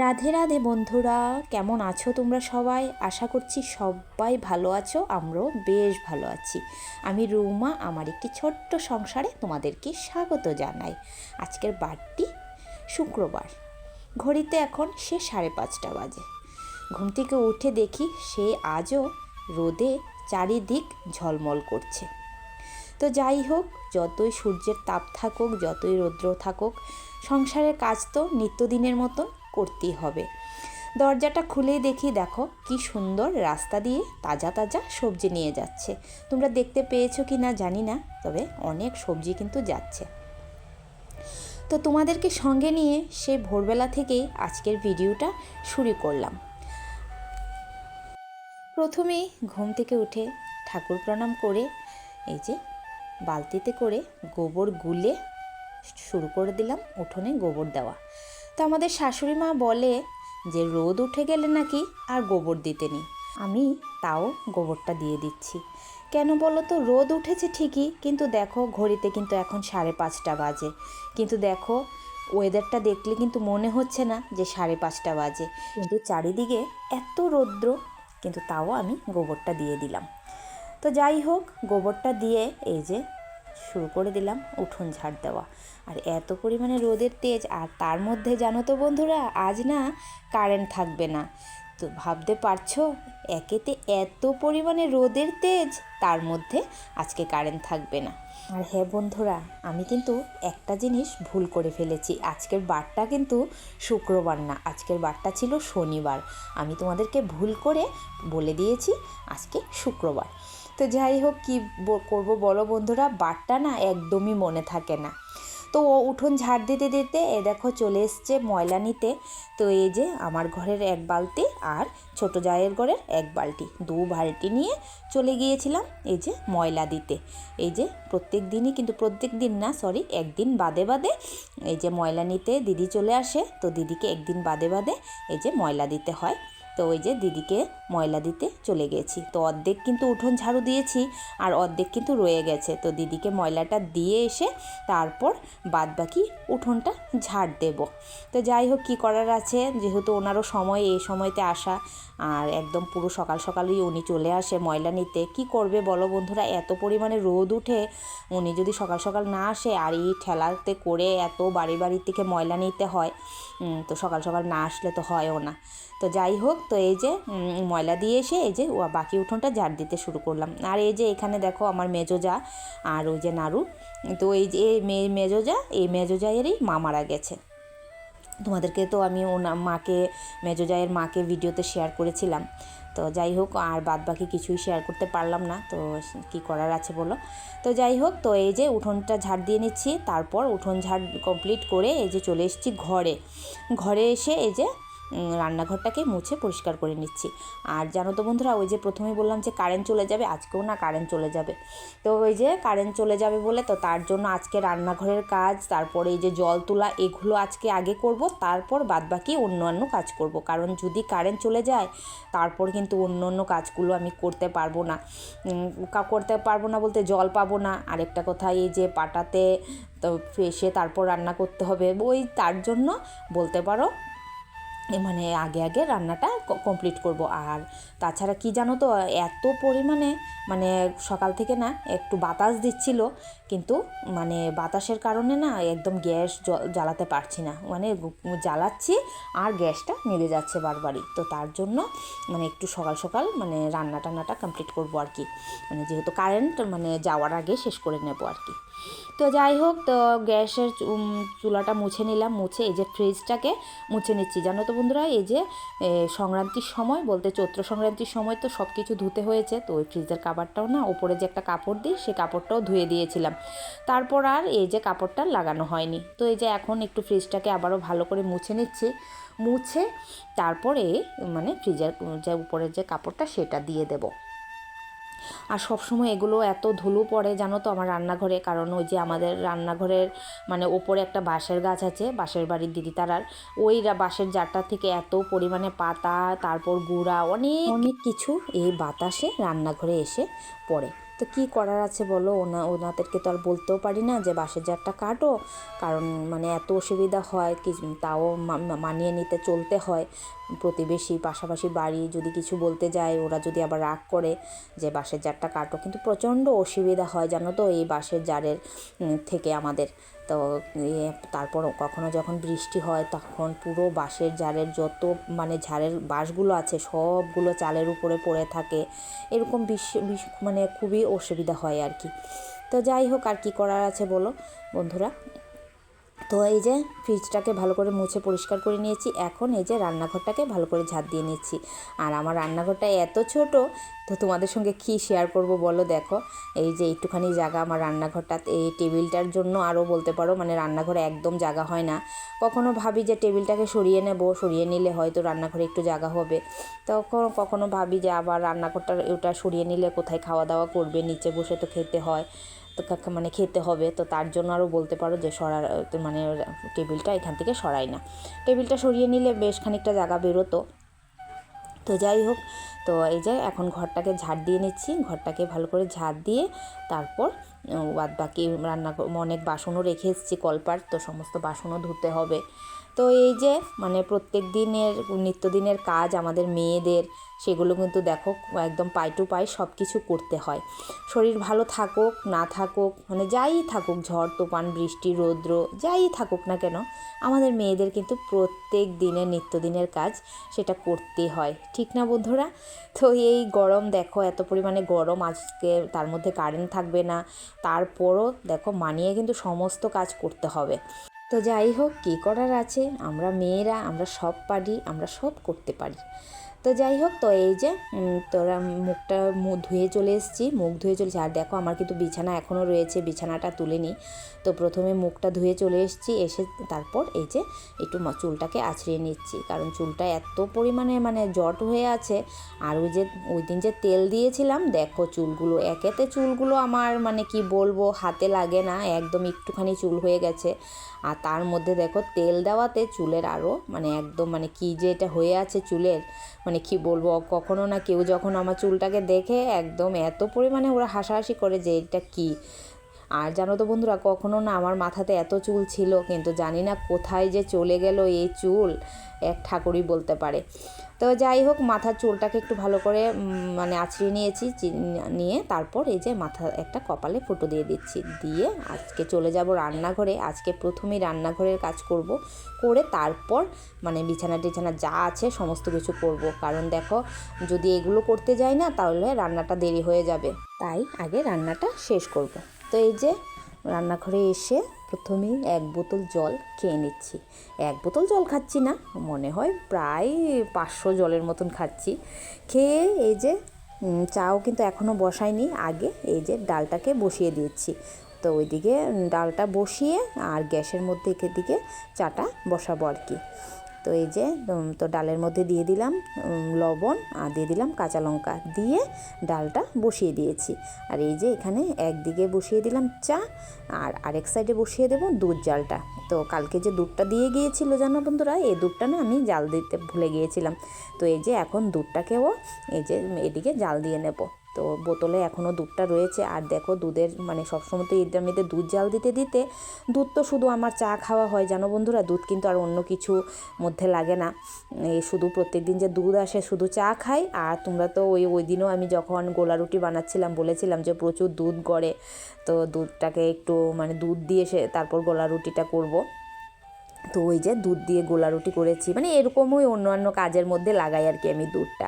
রাধে রাধে বন্ধুরা, কেমন আছো তোমরা সবাই? আশা করছি সবাই ভালো আছো, আমরাও বেশ ভালো আছি। আমি রুমা, আমার একটি ছোট্ট সংসারে তোমাদেরকে স্বাগত জানাই। আজকের বারটি শুক্রবার। ঘড়িতে এখন সে সাড়ে পাঁচটা বাজে। ঘুম থেকে উঠে দেখি সে আজও রোদে চারিদিক ঝলমল করছে। তো যাই হোক, যতই সূর্যের তাপ থাকুক, যতই রৌদ্র থাকুক, সংসারের কাজ তো নিত্যদিনের মতন করতেই হবে। দরজাটা খুলেই দেখি দেখো কি সুন্দর রাস্তা দিয়ে তাজা তাজা সবজি নিয়ে যাচ্ছে। তোমরা দেখতে পেয়েছ কি না জানি না, তবে অনেক সবজি কিন্তু যাচ্ছে। তো তোমাদেরকে সঙ্গে নিয়ে সে ভোরবেলা থেকেই আজকের ভিডিওটা শুরু করলাম। প্রথমেই ঘুম থেকে উঠে ঠাকুর প্রণাম করে, এই যে বালতিতে করে গোবর গুলে শুরু করে দিলাম উঠোনে গোবর দেওয়া। তো আমাদের শাশুড়ি মা বলে যে, রোদ উঠে গেলে নাকি আর গোবর দিতে নেই। আমি তাও গোবরটা দিয়ে দিচ্ছি। কেন বলো তো, রোদ উঠেছে ঠিকই, কিন্তু দেখো ঘড়িতে কিন্তু এখন সাড়ে পাঁচটা বাজে। কিন্তু দেখো ওয়েদারটা দেখলে কিন্তু মনে হচ্ছে না যে, সাড়ে পাঁচটা বাজে। কিন্তু চারিদিকে এত রৌদ্র, কিন্তু তাও আমি গোবরটা দিয়ে দিলাম। তো যাই হোক, গোবরটা দিয়ে এই যে শুরু করে দিলাম উঠোন ঝাড় দেওয়া। আর এত পরিমাণে রোদের তেজ, আর তার মধ্যে জানো তো বন্ধুরা, আজ না কারেন্ট থাকবে না। তো ভাবতে পারছ, একেতে এত পরিমাণে রোদের তেজ, তার মধ্যে আজকে কারেন্ট থাকবে না। আর হ্যাঁ বন্ধুরা, আমি কিন্তু একটা জিনিস ভুল করে ফেলেছি। আজকের বারটা কিন্তু শুক্রবার না, আজকের বারটা ছিল শনিবার। আমি তোমাদেরকে ভুল করে বলে দিয়েছি, আজকে শুক্রবার। তো যাই হোক, কী করব বলো বন্ধুরা? বারটা না একদমই মনে থাকে না। তো ও উঠোন ঝাড় দিতে দিতে এ দেখো চলে এসছে ময়লা নিতে। তো এই যে আমার ঘরের এক বালতি আর ছোট জায়ের ঘরের এক বালতি। দু বালতি নিয়ে চলে গিয়েছিলাম এই যে ময়লা দিতে। এই যে প্রত্যেক দিনই কিন্তু প্রত্যেক দিন না সরি একদিন বাদে বাদে এই যে ময়লা নিতে দিদি চলে আসে। তো দিদিকে একদিন বাদে বাদে এই যে ময়লা দিতে হয়। তো ওই যে দিদিকে ময়লা দিতে চলে গেছি। তো অর্ধেক কিন্তু উঠোন ঝাড়ু দিয়েছি আর অর্ধেক কিন্তু রয়ে গেছে। তো দিদিকে ময়লাটা দিয়ে এসে তারপর বাদ বাকি উঠোনটা ঝাড় দেব। তো যাই হোক, কী করার আছে? যেহেতু ওনারও সময়, এই সময়তে আসা। আর একদম পুরো সকাল সকালই উনি চলে আসে ময়লা নিতে। কি করবে বলো বন্ধুরা? এত পরিমাণে রোদ উঠে উনি যদি সকাল সকাল না আসে, আর এই ঠেলাতে করে এত বাড়ি বাড়ির থেকে ময়লা নিতে হয় তো সকাল সকাল না আসলে তো হয়ও না। তো যাই হোক, তো এই যে ময়লা দিয়ে এসে এই যে বাকি উঠোনটা ঝাড় দিতে শুরু করলাম। আর এই যে এখানে দেখো আমার মেজোজা আর ওই যে নাড়ু তো এই যে মেজো যা, এই মেজো জায়েরই মা মারা গেছে। তোমাদেরকে তো আমি ওনা, মাকে, মেজো জায়ের মাকে ভিডিওতে শেয়ার করেছিলাম। তো যাই হোক, আর বাদ বাকি কিছুই শেয়ার করতে পারলাম না, তো কি করার আছে বলো? তো যাই হোক, তো এই যে উঠোনটা ঝাড় দিয়ে নিচ্ছি, তারপর উঠোন ঝাড় কমপ্লিট করে এই যে চলে এসেছি ঘরে। ঘরে এসে এই যে রান্নাঘরটাকে মুছে পরিষ্কার করে নিচ্ছি। আর জানো তো বন্ধুরা, ওই যে প্রথমে বললাম যে কারেন্ট চলে যাবে, আজকেও না কারেন্ট চলে যাবে। তো ওই যে কারেন্ট চলে যাবে বলে তো তার জন্য আজকে রান্নাঘরের কাজ, তারপরে এই যে জল তোলা, এগুলো আজকে আগে করব, তারপর বাদবাকি অন্যান্য কাজ করব। কারণ যদি কারেন্ট চলে যায়, তারপর কিন্তু অন্য অন্য কাজগুলো আমি করতে পারব না। করতে পারব না বলতে জল পাবো না। আরেকটা কথা, এই যে পাটাতে তো এসে তারপর রান্না করতে হবে, ওই তার জন্য বলতে পারো মানে আগে আগে রান্নাটা কমপ্লিট করব। আর তাছাড়া কি জানো তো, এত পরিমাণে মানে সকাল থেকে না একটু বাতাস দিচ্ছিল, কিন্তু মানে বাতাসের কারণে না একদম গ্যাস জ্বালাতে পারছি না। মানে জ্বালাচ্ছি আর গ্যাসটা নিভে যাচ্ছে বারবারই। তো তার জন্য মানে একটু সকাল সকাল মানে রান্না টান্নাটা কমপ্লিট করব আর কি। মানে যেহেতু কারেন্ট মানে যাওয়ার আগে শেষ করে নেব আর কি। তো যাই হোক, তো গ্যাসের চুলাটা মুছে নিলাম, মুছে এই যে ফ্রিজটাকে মুছে নিচ্ছি। জানো তো বন্ধুরা, এই যে সংক্রান্তির সময়, বলতে চৈত্র সংক্রান্তির সময় তো সব কিছু ধুতে হয়েছে, তো ওই ফ্রিজের কাপড়টাও না, ওপরে যে একটা কাপড় দিই সেই কাপড়টাও ধুয়ে দিয়েছিলাম। তারপর আর এই যে কাপড়টা লাগানো হয়নি। তো এই যে এখন একটু ফ্রিজটাকে আবারও ভালো করে মুছে নিচ্ছি। মুছে তারপরে মানে ফ্রিজের যে উপরের যে কাপড়টা, সেটা দিয়ে দেবো। আর সবসময় এগুলো এত ধুলো পড়ে জানো তো আমার রান্নাঘরে। কারণ ওই যে আমাদের রান্নাঘরের মানে ওপরে একটা বাঁশের গাছ আছে, বাঁশের বাড়ির দিদি তারার। ওই বাঁশের জারটা থেকে এত পরিমাণে পাতা, তারপর গুঁড়া, অনেক অনেক কিছু এই বাতাসে রান্নাঘরে এসে পড়ে। তো কি করার আছে বলো? ওনা, ওনাদেরকে তো আর বলতেও পারি না যে বাসের জারটা কাটো। কারণ মানে এত অসুবিধা হয় কি তাও মানিয়ে নিতে চলতে হয়। প্রতিবেশী, পাশাপাশি বাড়ি যদি কিছু বলতে যায়, ওরা যদি আবার রাগ করে যে বাসের জারটা কাটো। কিন্তু প্রচণ্ড অসুবিধা হয় জানো তো এই বাসের জারের থেকে আমাদের। তো এ, তারপর কখনো যখন বৃষ্টি হয় তখন পুরো বাঁশের ঝাড়ের যত মানে ঝাড়ের বাঁশগুলো আছে সবগুলো চালের উপরে পড়ে থাকে। এরকম বিশ মানে খুবই অসুবিধা হয় আর কি। তো যাই হোক আর কি করার আছে বলো বন্ধুরা। তো এই যে ফ্রিজটাকে ভালো করে মুছে পরিষ্কার করে নিয়েছি। এখন এই যে রান্নাঘরটাকে ভালো করে ঝাঁট দিয়ে নিচ্ছি। আর আমার রান্নাঘরটা এত ছোট, তো তোমাদের সঙ্গে কি শেয়ার করব বলো দেখো। এই যে একটুখানি জায়গা আমার রান্নাঘরটা, এই টেবিলটার জন্য আরও বলতে পারো মানে রান্নাঘরে একদম জায়গা হয় না। কখনো ভাবি যে টেবিলটাকে সরিয়ে নেব, সরিয়ে নিলে হয়তো রান্নাঘরে একটু জায়গা হবে। তখন কখনো ভাবি যে আবার রান্নাঘরটা, ওটা সরিয়ে নিলে কোথায় খাওয়া দাওয়া করবে, নিচে বসে তো খেতে হয়। তো মানে খেতে হবে, তো তার জন্য আরও বলতে পারো যে সরার মানে টেবিলটা এখান থেকে সরাই না। টেবিলটা সরিয়ে নিলে বেশ খানিকটা জায়গা বেরোতো। তো যাই হোক, তো এই যে এখন ঘরটাকে ঝাড় দিয়ে নিচ্ছি, ঘরটাকে ভালো করে ঝাড় দিয়ে তারপর বাদ বাকি রান্না অনেক বাসনও রেখে এসেছি কলপার, তো সমস্ত বাসনও ধুতে হবে। তো এই যে মানে প্রত্যেক দিনের, নিত্যদিনের কাজ আমাদের মেয়েদের, সেগুলো কিন্তু দেখো একদম পাই টু পাই সব কিছু করতে হয়। শরীর ভালো থাকুক, না থাকুক মানে যাই থাকুক, ঝড়, তুফান, বৃষ্টি, রৌদ্র, যাই থাকুক না কেন, আমাদের মেয়েদের কিন্তু প্রত্যেক দিনের, নিত্যদিনের কাজ সেটা করতে হয়। ঠিক না বন্ধুরা? তো এই গরম দেখো, এত পরিমাণে গরম, আজকে তার মধ্যে কারেন্ট থাকবে না, তারপরও দেখো মানিয়ে কিন্তু সমস্ত কাজ করতে হবে। তো যাই হোক, কী করার আছে? আমরা মেয়েরা, আমরা সব পারি, আমরা সব করতে পারি। তো যাই হোক, তো এই যে তোরা মুখটা মুখ ধুয়ে চলে এসেছি, মুখ ধুয়ে চলেছি। আর দেখো, আমার কিন্তু বিছানা এখনও রয়েছে, বিছানাটা তুলে নিই তো প্রথমে মুখটা ধুয়ে চলে এসেছি, এসে তারপর এই যে, একটু চুলটাকে আছড়িয়ে নিচ্ছি। কারণ চুলটা এত পরিমাণে মানে জট হয়ে আছে। আর ওই যে ওই দিন যে তেল দিয়েছিলাম, দেখো চুলগুলো, একেতে চুলগুলো আমার মানে কি বলব, হাতে লাগে না, একদম একটুখানি চুল হয়ে গেছে। আর তার মধ্যে দেখো, তেল দেওয়াতে চুলের আরও মানে একদম মানে কি যে এটা হয়ে আছে চুলের মানে কি বলব, কখনো না কেউ যখন আমার চুলটাকে দেখে একদম এত পরিমাণে ওরা হাসাহাসি করে যে এটা কি। আর জানো তো বন্ধুরা, কখনো না আমার মাথাতে এত চুল ছিল, কিন্তু জানি না কোথায় যে চলে গেল এই চুল, এক ঠাকুরই বলতে পারে। তো যাই হোক মাথার চুলটাকে একটু ভালো করে মানে আছড়িয়ে নিয়েছি নিয়ে তারপর এই যে মাথা একটা কপালে ফুটো দিয়ে দিচ্ছি। দিয়ে আজকে চলে যাব রান্নাঘরে, আজকে প্রথমেই রান্নাঘরের কাজ করব, করে তারপর মানে বিছানা টিছানা যা আছে সমস্ত কিছু করব। কারণ দেখো, যদি এগুলো করতে যাই না, তাহলে রান্নাটা দেরি হয়ে যাবে। তাই আগে রান্নাটা শেষ করব। তো এই যে রান্নাঘরে এসে প্রথমেই এক বোতল জল খেয়ে নিচ্ছি। এক বোতল জল খাচ্ছি না, মনে হয় প্রায় পাঁচশো জলের মতন খাচ্ছি। খেয়ে এই যে চাও কিন্তু এখনও বসাইনি আগে এই যে ডালটাকে বসিয়ে দিচ্ছি তো ওইদিকে ডালটা বসিয়ে আর গ্যাসের মধ্যে এদিকে চাটা বসাবো আর কি। তো এই যে তো ডালের মধ্যে দিয়ে দিলাম লবণ আর দিয়ে দিলাম কাঁচা লঙ্কা। দিয়ে ডালটা বসিয়ে দিয়েছি। আর এই যে এখানে একদিকে বসিয়ে দিলাম চা আর আরেক সাইডে বসিয়ে দেবো দুধ জালটা। তো কালকে যে দুধটা দিয়ে গিয়েছিল জানো বন্ধুরা, এই দুধটা না আমি জাল দিতে ভুলে গিয়েছিলাম। তো এই যে এখন দুধটাকেও এই যে এদিকে জাল দিয়ে নেব। তো বোতলে এখনও দুধটা রয়েছে। আর দেখো দুধের মানে সবসময় তো এটার মধ্যে দুধ জাল দিতে দিতে দুধ তো শুধু আমার চা খাওয়া হয়, জানো বন্ধুরা? দুধ কিন্তু আর অন্য কিছু মধ্যে লাগে না। এই শুধু প্রত্যেক দিন যে দুধ আসে শুধু চা খাই। আর তোমরা তো ওই ওই দিনও আমি যখন গোলা রুটি বানাচ্ছিলাম, বলেছিলাম যে প্রচুর দুধ গড়ে। তো দুধটাকে একটু মানে দুধ দিয়ে সে তারপর গোলা রুটিটা করব। তো ওই যে দুধ দিয়ে গোলা রুটি করেছি। মানে এরকমই অন্যান্য কাজের মধ্যে লাগাই আর কি আমি দুধটা।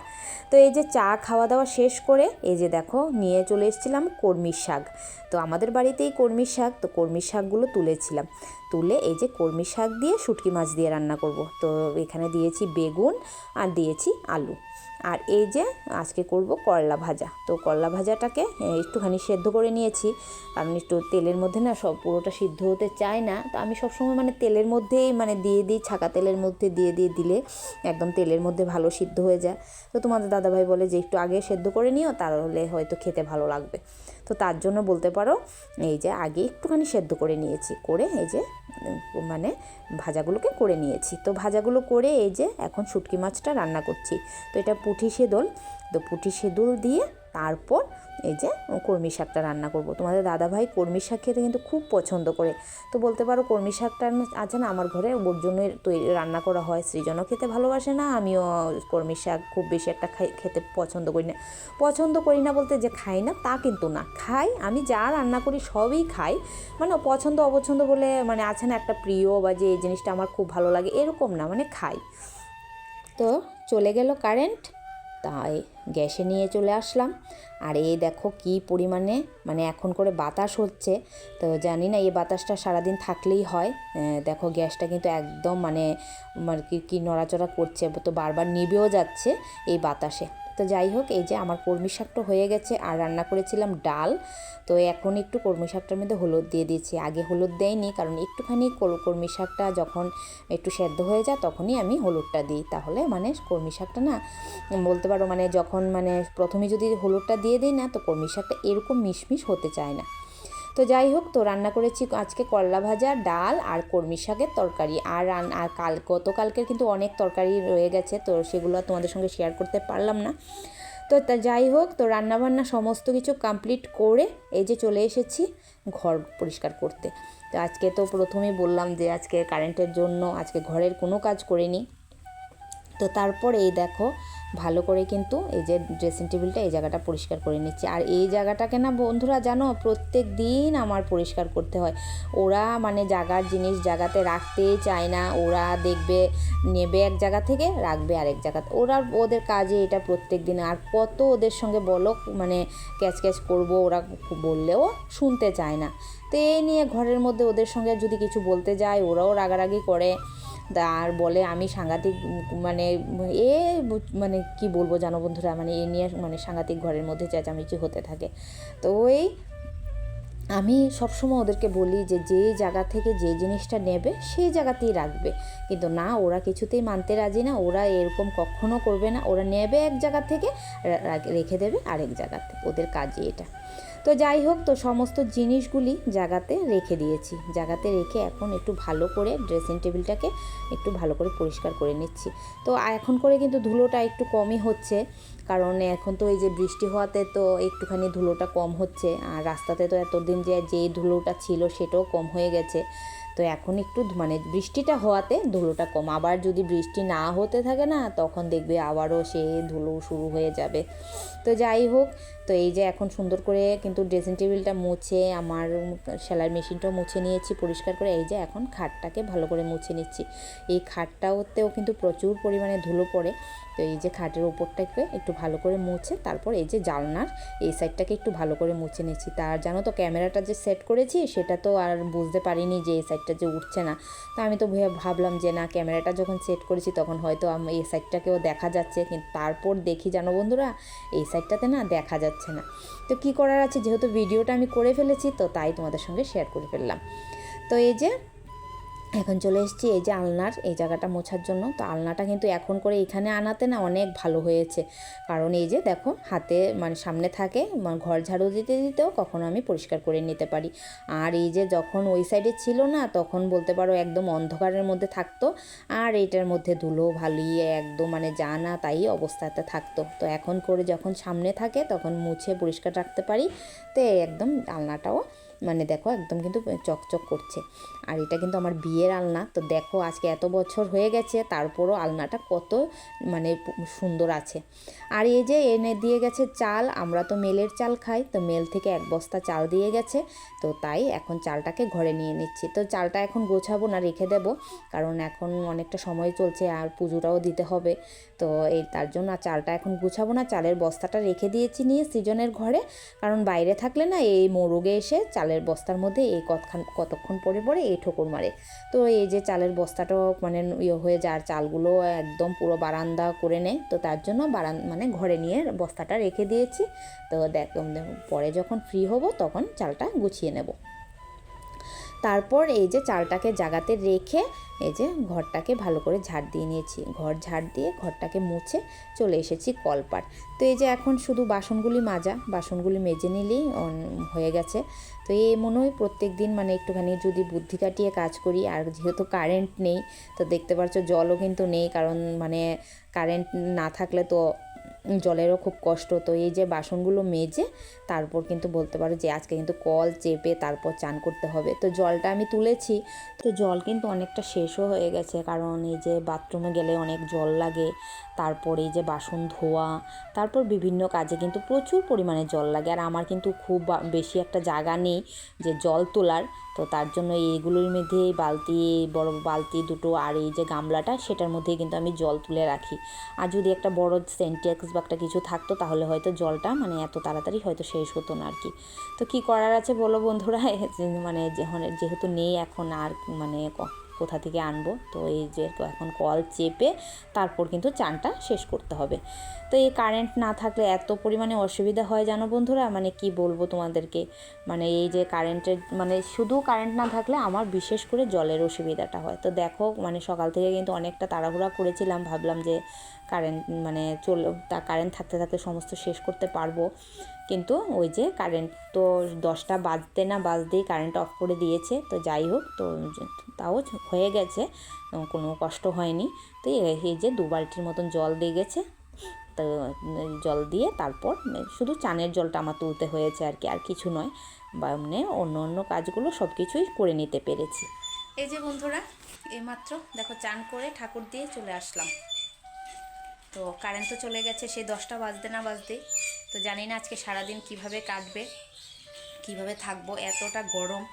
তো এই যে চা খাওয়া দাওয়া শেষ করে এই যে দেখো নিয়ে চলে এসেছিলাম কর্মীর শাক। তো আমাদের বাড়িতেই কর্মীর শাক, তো কর্মীর শাকগুলো তুলেছিলাম। তুলে এই যে কর্মীর শাক দিয়ে শুটকি মাছ দিয়ে রান্না করব। তো এখানে দিয়েছি বেগুন আর দিয়েছি আলু। আর এই যে আজকে করব করলা ভাজা। তো করলা ভাজাটাকে একটুখানি সেদ্ধ করে নিয়েছি। কারণ একটু তেলের মধ্যে না সব পুরোটা সিদ্ধ হতে চায় না। তো আমি সবসময় মানে তেলের মধ্যেই মানে দিয়ে দিই, ছাকা তেলের মধ্যে দিয়ে দিয়ে দিলে একদম তেলের মধ্যে ভালো সিদ্ধ হয়ে যায়। তো তোমাদের দাদাভাই বলে যে একটু আগে সেদ্ধ করে নিও, তাহলে হয়তো খেতে ভালো লাগবে। তো তার জন্য বলতে পারো, এই যে আগে একটুখানি সেদ্ধ করে নিয়েছি, করে এই যে মানে ভাজাগুলোকে করে নিয়েছি। তো ভাজাগুলো করে এই যে এখন শুটকি মাছটা রান্না করছি। তো এটা পুঁটি সেদল তো পুঁটি সেদুল দিয়ে তারপর এই যে কর্মী শাকটা রান্না করব। তোমাদের দাদাভাই কর্মী শাক খেতে কিন্তু খুব পছন্দ করে। তো বলতে পারো কর্মী শাকটা আছে না, আমার ঘরে ওর জন্য তৈরি রান্না করা হয়। সৃজনও খেতে ভালোবাসে না, আমিও কর্মী শাক খুব বেশি একটা খাই- খেতে পছন্দ করি না। পছন্দ করি না বলতে যে খাই না, তা কিন্তু না। খাই, আমি যা রান্না করি সবই খাই। মানে পছন্দ অপছন্দ বলে মানে আছে না একটা প্রিয় বা যে এই জিনিসটা আমার খুব ভালো লাগে, এরকম না মানে খাই। তো চলে গেল কারেন্ট। তাই গ্যাসে নিয়ে চলে আসলাম। আর এই দেখো কি পরিমাণে মানে এখন করে বাতাস হচ্ছে। তো জানি না, এই বাতাসটা সারাদিন থাকলেই হয়। দেখো গ্যাসটা কিন্তু একদম মানে কি কি নড়াচড়া করছে, তো বারবার নিবেও যাচ্ছে এই বাতাসে। তো যাই হোক, এই যে আমার কর্মী শাকটা হয়ে গেছে আর রান্না করেছিলাম ডাল। তো এখন একটু কর্মী শাকটার মধ্যে হলুদ দিয়ে দিয়েছি। আগে হলুদ দেয়নি, কারণ একটুখানি কর্মী শাকটা যখন একটু সেদ্ধ হয়ে যায় তখনই আমি হলুদটা দিই। তাহলে মানে কর্মী শাকটা না, বলতে পারো মানে যখন মানে প্রথমে যদি হলুদটা দিয়ে দিই না, তো কর্মী শাকটা এরকম মিশমিশ হতে চায় না। তো যাই হোক, তো রান্না করেছি আজকে করলা ভাজা, ডাল আর কর্মী শাকের তরকারি। আর রান, আর কাল, গতকালকের কিন্তু অনেক তরকারি রয়ে গেছে, তো সেগুলো তোমাদের সঙ্গে শেয়ার করতে পারলাম না। তো তা যাই হোক, তো রান্নাবান্না সমস্ত কিছু কমপ্লিট করে এই যে চলে এসেছি ঘর পরিষ্কার করতে। তো আজকে তো প্রথমেই বললাম যে আজকে কারেন্টের জন্য আজকে ঘরের কোনো কাজ করিনি। তো তারপর এই দেখো ভালো করে কিন্তু এই যে ড্রেসিং টেবিলটা এই জায়গাটা পরিষ্কার করে নিচ্ছি। আর এই জায়গাটাকে না বন্ধুরা জানো, প্রত্যেক দিন আমার পরিষ্কার করতে হয়। ওরা মানে জায়গার জিনিস জায়গাতে রাখতেই চায় না। ওরা দেখবে, নেবে এক জায়গা থেকে, রাখবে আরেক জায়গাতে ওরা ওদের কাজে এটা প্রত্যেক দিন। আর কত ওদের সঙ্গে বলো মানে ক্যাচ ক্যাচ করব, ওরা বললেও শুনতে চায় না। তো এই নিয়ে ঘরের মধ্যে ওদের সঙ্গে যদি কিছু বলতে যায়, ওরাও রাগারাগি করে। আর বলে আমি সাংঘাতিক মানে এ মানে কি বলব জানো বন্ধুরা? মানে এ নিয়ে মানে সাংঘাতিক ঘরের মধ্যে চেঁচামেচি হতে থাকে। তো ওই আমি সবসময় ওদেরকে বলি যে যে জায়গা থেকে যে জিনিসটা নেবে সেই জায়গাতেই রাখবে। কিন্তু না, ওরা কিছুতেই মানতে রাজি না, ওরা এরকম কখনো করবে না। ওরা নেবে এক জায়গা থেকে রেখে দেবে আরেক জায়গাতে ওদের কাজই এটা। তো যাই হোক, তো সমস্ত জিনিসগুলি জায়গাতে রেখে দিয়েছি। জায়গাতে রেখে এখন একটু ভালো করে ড্রেসিং টেবিলটাকে একটু ভালো করে পরিষ্কার করে নিচ্ছি। তো এখন করে কিন্তু ধুলোটা একটু কমই হচ্ছে। কারণ এখন তো এই যে বৃষ্টি হওয়াতে তো একটুখানি ধুলোটা কম হচ্ছে, আর রাস্তাতে তো এতদিন যে যে ধুলোটা ছিল সেটাও কম হয়ে গেছে। তো এখন একটু মানে বৃষ্টিটা হওয়াতে ধুলোটা কম। আবার যদি বৃষ্টি না হতে থাকে না, তখন দেখবে আবারও সে ধুলো শুরু হয়ে যাবে। তো যাই হোক তো এই যে এখন সুন্দর করে কিন্তু ড্রেসিং টেবিলটা মুছে, আমার সেলাই মেশিনটাও মুছে নিয়েছি পরিষ্কার করে। এই যে এখন খাটটাকে ভালো করে মুছে নিচ্ছি। এই খাটটাওতেও কিন্তু প্রচুর পরিমাণে ধুলো পড়ে। তো এই যে খাটের ওপরটাকে একটু ভালো করে মুছে, তারপর এই যে জালনার এই সাইডটাকে একটু ভালো করে মুছে নিচ্ছি। তার জানো তো ক্যামেরাটা যে সেট করেছি, সেটা তো আর বুঝতে পারিনি যে এই সাইডটা যে উঠছে না। তো আমি তো ভাবলাম যে না, ক্যামেরাটা যখন সেট করেছি, তখন হয়তো এই সাইডটাকেও দেখা যাচ্ছে। কিন্তু তারপর দেখি জানো বন্ধুরা, এই সাইডটাতে না দেখা যাচ্ছে না। তো কি করার আছে? যেহেতু ভিডিওটা আমি করে ফেলেছি, তো তাই তোমাদের সঙ্গে শেয়ার করে ফেললাম। তো এই যে এখন চলে এসেছি এই যে আলনার, এই জায়গাটা মোছার জন্য। তো আলনাটা কিন্তু এখন করে এখানে আনাতে না অনেক ভালো হয়েছে। কারণ এই যে দেখো, হাতে মানে সামনে থাকে ঘর ঝাড়ু দিতে দিতেও কখনো আমি পরিষ্কার করে নিতে পারি। আর এই যে যখন ওই সাইডে ছিল না, তখন বলতে পারো একদম অন্ধকারের মধ্যে থাকতো। আর এইটার মধ্যে ধুলো ভালিয়ে একদম মানে যা না তাই অবস্থাতে থাকতো। তো এখন করে যখন সামনে থাকে, তখন মুছে পরিষ্কার রাখতে পারি। তো একদম আলনাটাও মানে দেখো একদম কিন্তু চকচক করছে। আর এটা কিন্তু আমার বিয়ের আলনা। তো দেখো আজকে এত বছর হয়ে গেছে, তারপরও আলনাটা কত মানে সুন্দর আছে। আর এই যে এনে দিয়ে গেছে চাল, আমরা তো মেলের চাল খাই, তো মেল থেকে এক বস্তা চাল দিয়ে গেছে। তো তাই এখন চালটাকে ঘরে নিয়ে নিচ্ছি। তো চালটা এখন গোছাবো না, রেখে দেবো, কারণ এখন অনেকটা সময় চলছে আর পুজোটাও দিতে হবে। তো এই তার জন্য চালটা এখন গুছাবো না, চালের বস্তাটা রেখে দিয়েছি নিয়ে সিজনের ঘরে। কারণ বাইরে থাকলে না এই মোরগে এসে চালের বস্তার মধ্যে এই কতক্ষণ কতক্ষণ পরে পরে এই ঠোকর মারে। তো এই যে চালের বস্তাটাও মানে ইয়ে হয়ে যায়, আর চালগুলো একদম পুরো বারান্দা করে নেয়, তো তার জন্য বারান মানে ঘরে নিয়ে বস্তাটা রেখে দিয়েছি। তো দেখ পরে যখন ফ্রি হব তখন চালটা গুছিয়ে নেব। তারপর এই যে চালটাকে জাগাতে রেখে এই যে ঘরটাকে ভালো করে ঝাড় দিয়ে নিয়েছি। ঘর ঝাড় দিয়ে ঘরটাকে মুছে চলে এসেছি কলপার তো এই যে এখন শুধু বাসনগুলি মাজা, বাসনগুলি মেজে নিলেই হয়ে গেছে। তো এই মনে হয় প্রত্যেক দিন মানে একটুখানি যদি বুদ্ধি কাটিয়ে কাজ করি, আর যেহেতু কারেন্ট নেই, তো দেখতে পাচ্ছ জলও কিন্তু নেই, কারণ মানে কারেন্ট না থাকলে তো জলেরও খুব কষ্ট। তো এই যে বাসনগুলো মেজে তারপর কিন্তু বলতে পারো যে আজকে কিন্তু কল চেপে তারপর চান করতে হবে। তো জলটা আমি তুলেছি। তো জল কিন্তু অনেকটা শেষও হয়ে গেছে কারণ এই যে বাথরুমে গেলে অনেক জল লাগে। তারপর এই যে বাসন ধোয়া, তারপর বিভিন্ন কাজে কিন্তু প্রচুর পরিমাণে জল লাগে। আর আমার কিন্তু খুব বেশি একটা জায়গা নেই যে জল তোলার। তো তার জন্য এইগুলোর মধ্যে বালতি, বড় বালতি দুটো আর এই যে গামলাটা, সেটার মধ্যে কিন্তু আমি জল তুলে রাখি। আর যদি একটা বড় সেন্টেক্স বা একটা কিছু থাকতো, তাহলে হয়তো জলটা মানে এত তাড়াতাড়ি হয়তো শেষ হতো না আর কি তো কি করার আছে বলো বন্ধুরা? মানে যেহেতু নেই এখন আর মানে কোথা থেকে আনব? তো এই যে এখন কল চেপে তারপর কিন্তু চানটা শেষ করতে হবে। তো এই কারেন্ট না থাকলে এত পরিমাণে অসুবিধা হয় জানো বন্ধুরা? মানে কি বলব তোমাদেরকে? মানে এই যে কারেন্টের মানে শুধু কারেন্ট না থাকলে আমার বিশেষ করে জলের অসুবিধাটা হয়। তো দেখো মানে সকাল থেকে কিন্তু অনেকটা তাড়াহুড়া করেছিলাম। ভাবলাম যে কারেন্ট মানে চল, তা কারেন্ট থাকতে থাকতে সমস্ত শেষ করতে পারব। কিন্তু ওই যে কারেন্ট তো দশটা বাজতে না বাজতেই কারেন্ট অফ করে দিয়েছে, তো যাই হোক, তো তাও হয়ে গেছে কোনো কষ্ট হয়নি। তো এই- যে দু বালতির মতন জল দিয়ে গেছে, তো জল দিয়ে তারপর শুধু চানের জলটা আমার তুলতে হয়েছে আর কি, আর কিছু নয়, বা মানে অন্য অন্য কাজগুলো সব কিছুই করে নিতে পেরেছি। এই যে বন্ধুরা এইমাত্র দেখো চান করে ঠাকুর দিয়ে চলে আসলাম। তো কারেন্ট তো চলে গেছে, সেই দশটা বাজতে না বাজতেই। তো জানি না আজকে সারাদিন কীভাবে কাটবে, কীভাবে থাকব, এতটা গরম।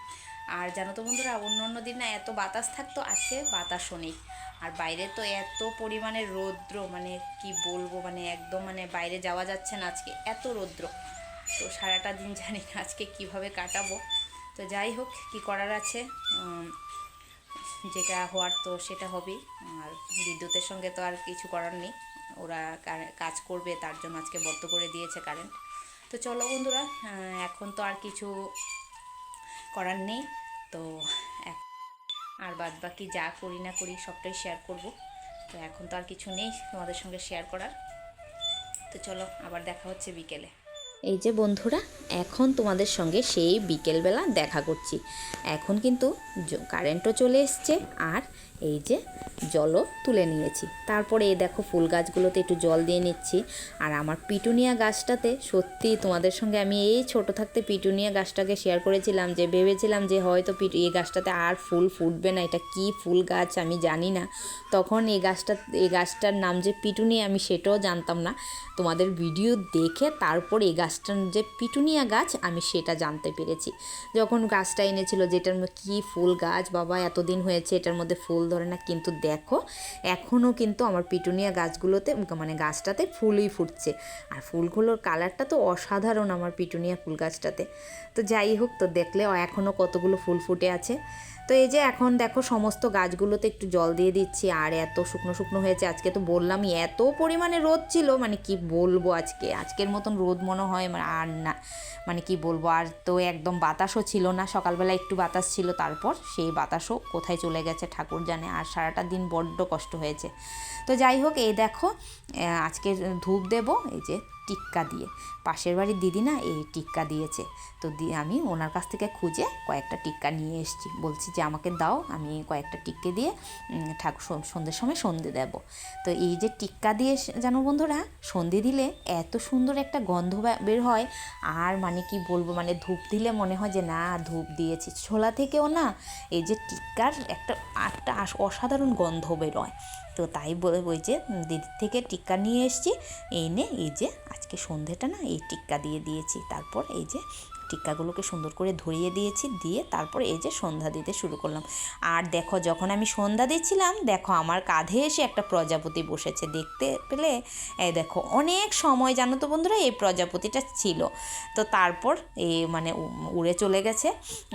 আর জানো তো বন্ধুরা, অন্য অন্য দিন না এত বাতাস থাকতো, আজকে বাতাসও নেই। আর বাইরে তো এত পরিমাণে রৌদ্র মানে কি বলব মানে একদম মানে বাইরে যাওয়া যাচ্ছে না আজকে, এত রৌদ্র। তো সারাটা দিন জানি না আজকে কীভাবে কাটাবো। তো যাই হোক, কি করার আছে? যেটা হওয়ার তো সেটা হবেই। আর বিদ্যুতের সঙ্গে তো আর কিছু করার নেই। ওরা কাজ করবে, তার জন্য আজকে বদ্ধ করে দিয়েছে কারেন্ট তো চলো বন্ধুরা এখন তো আর কিছু করার নেই। তো আর বাদ বাকি যা করি না করি সবটাই শেয়ার করব। তো এখন তো আর কিছু নেই তোমাদের সঙ্গে শেয়ার করার। তো চলো আবার দেখা হচ্ছে বিকেলে। এই যে বন্ধুরা, এখন তোমাদের সঙ্গে সেই বিকেলবেলা দেখা করছি। এখন কিন্তু কারেন্টও চলে এসছে আর এই যে জলও তুলে নিয়েছি। তারপরে এই দেখো ফুল গাছগুলোতে একটু জল দিয়ে নিচ্ছি। আর আমার পিটুনিয়া গাছটাতে সত্যি তোমাদের সঙ্গে আমি এই ছোট থাকতে পিটুনিয়া গাছটাকে শেয়ার করেছিলাম যে, ভেবেছিলাম যে হয়তো পিটু, এই গাছটাতে আর ফুল ফুটবে না। এটা কি ফুল গাছ আমি জানি না। তখন এই গাছটা, এই গাছটার নাম যে পিটুনিয়া আমি সেটাও জানতাম না। তোমাদের ভিডিও দেখে তারপর এই গাছটার যে পিটুনিয়া গাছ, আমি সেটা জানতে পেরেছি। যখন গাছটা এনেছিল যেটার কী ফুল গাছ, বাবা এতদিন হয়েছে এটার মধ্যে ফুল ধরে না, কিন্তু দেখো এখনও কিন্তু আমার পিটুনিয়া গাছগুলোতে মানে গাছটাতে ফুলই ফুটছে। আর ফুলগুলোর কালারটা তো অসাধারণ আমার পিটুনিয়া ফুল গাছটাতে। তো যাই হোক, তো দেখলে এখনও কতগুলো ফুল ফুটে আছে। তো এই যে এখন দেখো সমস্ত গাছগুলোতে একটু জল দিয়ে দিচ্ছি, আর এত শুকনো শুকনো হয়েছে। আজকে তো বললামই, এত পরিমাণে রোদ ছিল মানে কি বলব আজকে? আজকের মতন রোদ মনে হয় মানে আর না মানে কি বলব, আর তো একদম বাতাসও ছিল না। সকালবেলা একটু বাতাস ছিল, তারপর সেই বাতাসও কোথায় চলে গেছে ঠাকুর জানে। আর সারাটা দিন বড্ড কষ্ট হয়েছে। তো যাই হোক, এই দেখো আজকে ধূপ দেব, এই যে টিক্কা দিয়ে। পাশের বাড়ির দিদি না এই টিক্কা দিয়েছে। তো আমি ওনার কাছ থেকে খুঁজে কয়েকটা টিক্কা নিয়ে এসেছি। বলছি যে আমাকে দাও, আমি কয়েকটা টিক্কে দিয়ে ঠাকুর সন্ধ্যের সময় সন্ধে দেব। তো এই যে টিক্কা দিয়ে জানো বন্ধুরা, সন্ধে দিলে এত সুন্দর একটা গন্ধ বের হয়। আর মানে কি বলব মানে ধূপ দিলে মনে হয় যে না, ধূপ দিয়েছি। ছোলা থেকেও না, এই যে টিক্কার একটা একটা অসাধারণ গন্ধ বেরোয় তো তাই ওই যে দিদির থেকে টিক্কা নিয়ে এসেছি। এনে এই যে আজকে সন্ধেটা না, এই টিক্কা দিয়ে দিয়েছি। তারপর এই যে টিক্কাগুলোকে সুন্দর করে ধরিয়ে দিয়েছি, দিয়ে তারপর এই যে সন্ধ্যা দিতে শুরু করলাম। আর দেখো, যখন আমি সন্ধ্যা দিচ্ছিলাম, দেখো আমার কাঁধে এসে একটা প্রজাপতি বসেছে। দেখতে পেলে, এই দেখো, অনেক সময় জানো তো বন্ধুরা, এই প্রজাপতিটা ছিল। তো তারপর এই মানে উড়ে চলে গেছে।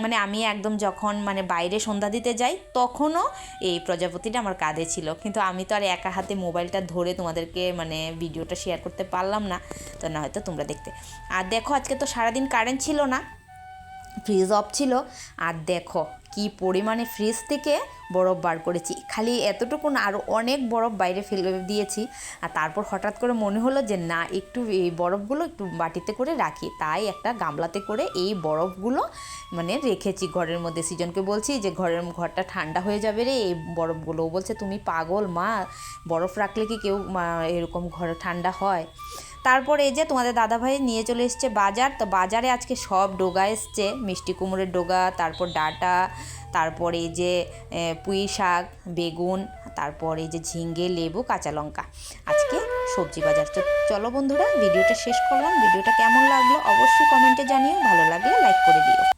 মানে আমি একদম যখন মানে বাইরে সন্ধ্যা দিতে যাই, তখনও এই প্রজাপতিটা আমার কাঁধে ছিল। কিন্তু আমি তো আর একা হাতে মোবাইলটা ধরে তোমাদেরকে মানে ভিডিওটা শেয়ার করতে পারলাম না। তো না হয়তো তোমরা দেখতে। আর দেখো, আজকে তো সারাদিন কারেন্ট ছিল না। ফ্রিজ অফ ছিল। আর দেখো, কি পরিমাণে ফ্রিজ থেকে বরফ বার করেছি। খালি এতটুকু না আরও অনেক বরফ বাইরে ফেলে, দিয়েছি। আর তারপর হঠাৎ করে মনে হলো যে, না, একটু এই বরফগুলো একটু বাটিতে করে রাখি। তাই একটা গামলাতে করে এই বরফগুলো মানে রেখেছি ঘরের মধ্যে। সিজনকে বলছি যে, ঘরের ঘরটা ঠান্ডা হয়ে যাবে রে এই বরফগুলো। বলছে, তুমি পাগল, মা। বরফ রাখলে কি কেউ এরকম ঘরে ঠান্ডা হয়? তারপরে এই যে তোমাদের দাদাভাই নিয়ে চলে এসছে বাজার, তো বাজারে আজকে সব ডোগা এসছে। মিষ্টি কুমড়ের ডোগা, তারপর ডাটা, তারপর এই যে পুঁই শাক, বেগুন, তারপর এই যে ঝিঙ্গে লেবু, কাঁচা লঙ্কা। আজকে সবজি বাজার। তো চলো বন্ধুরা, ভিডিওটা শেষ করলাম। ভিডিওটা কেমন লাগল অবশ্যই কমেন্টে জানিও। ভালো লাগলে লাইক করে দিও।